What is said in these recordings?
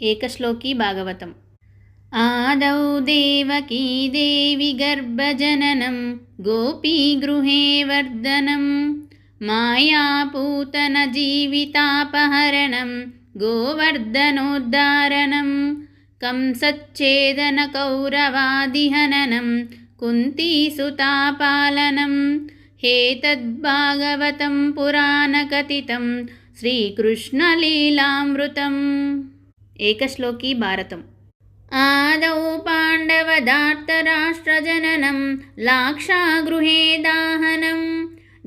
ఏకశ్లోకి భాగవతం ఆదౌ దేవకీ దేవి గర్భజననం గోపీగృహే వర్ధనం మాయాపూతన జీవితాపహరణం గోవర్ధనోద్ధారణం కంసచ్ఛేదన కౌరవాదిహననం కుంతీసుతాపాలనం हेतद्भागवतं पुराणकथितं श्रीकृष्णलीलामृतम् एकश्लोकी भारतम् आदौ पाण्डवदार्तराष्ट्रजननं लाक्षागृहे दाहनं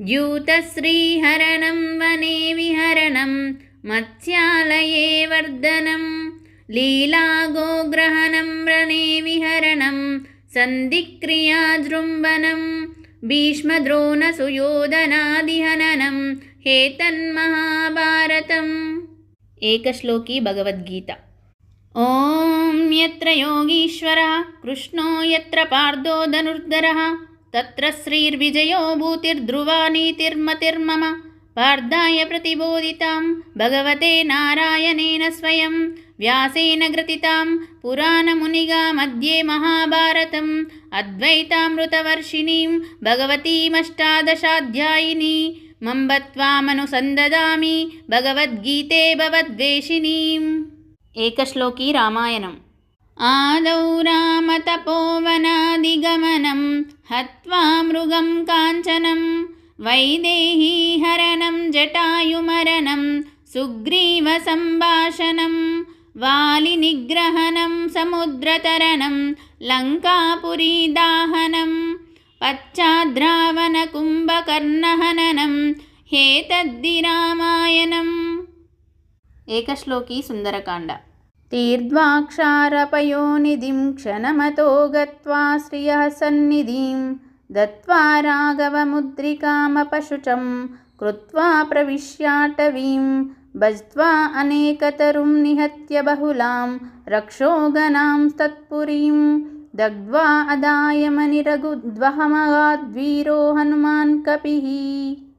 द्यूतश्रीहरणं वने विहरणं मत्स्यालये वर्धनं लीलागोग्रहणं रणे विहरणं सन्धिक्रियाजृम्बनम् భీష్మద్రోణసుయోధనాదిహననం హేతన్మహాభారతం ఏకశ్లోకి భగవద్గీత. ఓం యత్ర యోగీశ్వర కృష్ణో యత్ర పార్థో ధనుర్ధర తత్ర శ్రీర్విజయో భూతిర్ధ్రువా నీతిర్మతిర్మమ పార్థాయ ప్రతిబోధితాం భగవతే నారాయణేన స్వయం వ్యాసేన గ్రతితాం పురాణమునిగా మధ్యే మహాభారతం అద్వైతామృతవర్షిణీం భగవతీమష్టాదశాధ్యాయిని మంబత్వామనుసందదామి భగవద్గీతే భవద్వేషిణీం ఏకశ్లోకి రామాయణం ఆదౌ రామతపోవనాదిగమనం హత్వా మృగం కాంచనం వైదేహీహరణం జటాయుమరణం సుగ్రీవసంభాషణం వాలినిగ్రహణం సముద్రతరణం లంకాపురీదాహనం పశ్చాద్రావణకుంభకర్ణహననం హేతద్ది రామాయణం ఏకశ్లోకి సుందరకాండ. తీర్ద్వాక్షారపయోనిధిం క్షణమతో గత్వా శ్రియः సన్నిధిం దత్వా రాఘవముద్రికామపశుచం కృత్వా ప్రవిశ్యాటవీం భజ్त्वा అనేకతరుं నిహత్య బహులాం రక్షోగణాం తత్పురీం दग्ध्वा अदायमनिरघुद्वहमगाद्वीरो हनुमान् कपिः।